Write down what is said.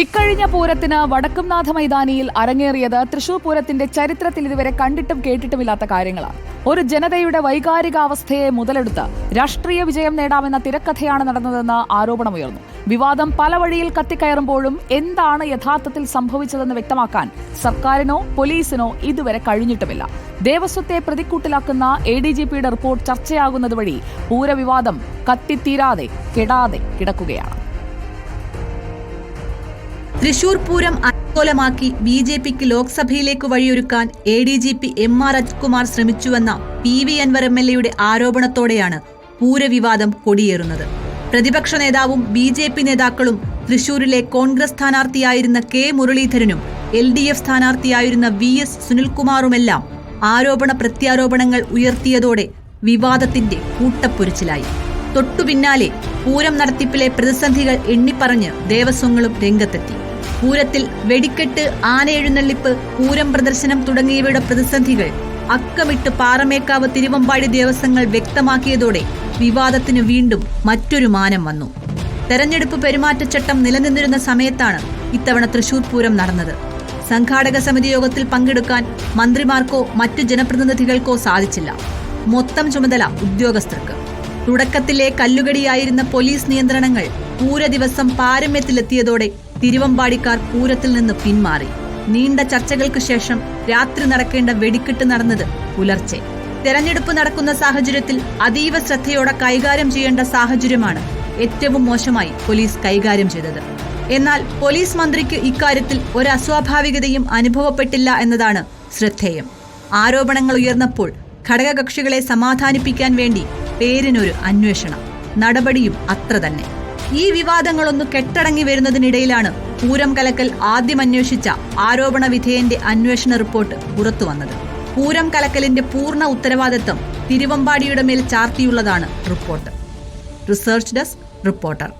ഇക്കഴിഞ്ഞ പൂരത്തിന് വടക്കുംനാഥ മൈതാനിയിൽ അരങ്ങേറിയത് തൃശൂർ പൂരത്തിന്റെ ചരിത്രത്തിൽ ഇതുവരെ കണ്ടിട്ടും കേട്ടിട്ടുമില്ലാത്ത കാര്യങ്ങളാണ്. ഒരു ജനതയുടെ വൈകാരികാവസ്ഥയെ മുതലെടുത്ത് രാഷ്ട്രീയ വിജയം നേടാമെന്ന തിരക്കഥയാണ് നടന്നതെന്ന് ആരോപണമുയർന്നു. വിവാദം പല വഴിയിൽ കത്തിക്കയറുമ്പോഴും എന്താണ് യഥാർത്ഥത്തിൽ സംഭവിച്ചതെന്ന് വ്യക്തമാക്കാൻ സർക്കാരിനോ പോലീസിനോ ഇതുവരെ കഴിഞ്ഞിട്ടുമില്ല. ദേവസ്വത്തെ പ്രതിക്കൂട്ടിലാക്കുന്ന എ ഡി ജി പിയുടെ റിപ്പോർട്ട് ചർച്ചയാകുന്നത് വഴി പൂരവിവാദം കത്തിത്തീരാതെ കെടാതെ കിടക്കുകയാണ്. തൃശൂർ പൂരം അനുകൂലമാക്കി ബി ജെ പിക്ക് ലോക്സഭയിലേക്ക് വഴിയൊരുക്കാൻ A D G P M R Ajkumar ശ്രമിച്ചുവെന്ന P V Anvar M L എയുടെ ആരോപണത്തോടെയാണ് പൂരവിവാദം കൊടിയേറുന്നത്. പ്രതിപക്ഷ നേതാവും ബി ജെ പി നേതാക്കളും തൃശൂരിലെ കോൺഗ്രസ് സ്ഥാനാർത്ഥിയായിരുന്ന കെ മുരളീധരനും എൽ ഡി എഫ് സ്ഥാനാർത്ഥിയായിരുന്ന വി എസ് സുനിൽകുമാറുമെല്ലാം ആരോപണ പ്രത്യാരോപണങ്ങൾ ഉയർത്തിയതോടെ വിവാദത്തിന്റെ കൂട്ടപ്പൊരിച്ചിലായി. തൊട്ടുപിന്നാലെ പൂരം നടത്തിപ്പിലെ പ്രതിസന്ധികൾ എണ്ണിപ്പറഞ്ഞ് ദേവസ്വങ്ങളും രംഗത്തെത്തി. പൂരത്തിൽ വെടിക്കെട്ട് ആനയെഴുന്നള്ളിപ്പ് പൂരം പ്രദർശനം തുടങ്ങിയവയുടെ പ്രതിസന്ധികൾ അക്കമിട്ട് പാറമേക്കാവ് തിരുവമ്പാടി ദേവസ്വങ്ങൾ വ്യക്തമാക്കിയതോടെ വിവാദത്തിന് വീണ്ടും മറ്റൊരു മാനം വന്നു. തെരഞ്ഞെടുപ്പ് പെരുമാറ്റച്ചട്ടം നിലനിന്നിരുന്ന സമയത്താണ് ഇത്തവണ തൃശൂർ പൂരം നടന്നത്. സംഘാടക സമിതി യോഗത്തിൽ പങ്കെടുക്കാൻ മന്ത്രിമാർക്കോ മറ്റു ജനപ്രതിനിധികൾക്കോ സാധിച്ചില്ല. മൊത്തം ചുമതല ഉദ്യോഗസ്ഥർക്ക്. തുടക്കത്തിലെ കല്ലുകടിയായിരുന്ന പോലീസ് നിയന്ത്രണങ്ങൾ പൂര ദിവസം പാരമ്യത്തിലെത്തിയതോടെ തിരുവമ്പാടിക്കാർ പൂരത്തിൽ നിന്ന് പിന്മാറി. നീണ്ട ചർച്ചകൾക്ക് ശേഷം രാത്രി നടക്കേണ്ട വെടിക്കെട്ട് നടന്നത് പുലർച്ചെ. തെരഞ്ഞെടുപ്പ് നടക്കുന്ന സാഹചര്യത്തിൽ അതീവ ശ്രദ്ധയോടെ കൈകാര്യം ചെയ്യേണ്ട സാഹചര്യമാണ് ഏറ്റവും മോശമായി പോലീസ് കൈകാര്യം ചെയ്തത്. എന്നാൽ പോലീസ് മന്ത്രിക്ക് ഇക്കാര്യത്തിൽ ഒരു അസ്വാഭാവികതയും അനുഭവപ്പെട്ടില്ല എന്നതാണ് ശ്രദ്ധേയം. ആരോപണങ്ങൾ ഉയർന്നപ്പോൾ ഘടകകക്ഷികളെ സമാധാനിപ്പിക്കാൻ വേണ്ടി പേരിനൊരു അന്വേഷണം. നടപടിയും അത്ര തന്നെ. ഈ വിവാദങ്ങളൊന്ന് കെട്ടടങ്ങി വരുന്നതിനിടയിലാണ് പൂരം കലക്കൽ ആദ്യം അന്വേഷിച്ച ആരോപണ വിധേയന്റെ അന്വേഷണ റിപ്പോർട്ട് പുറത്തുവന്നത് പൂരം കലക്കലിന്റെ പൂർണ ഉത്തരവാദിത്വം തിരുവമ്പാടിയുടെ മേൽ ചാർത്തിയുള്ളതാണ് റിപ്പോർട്ട്. Research desk reporter.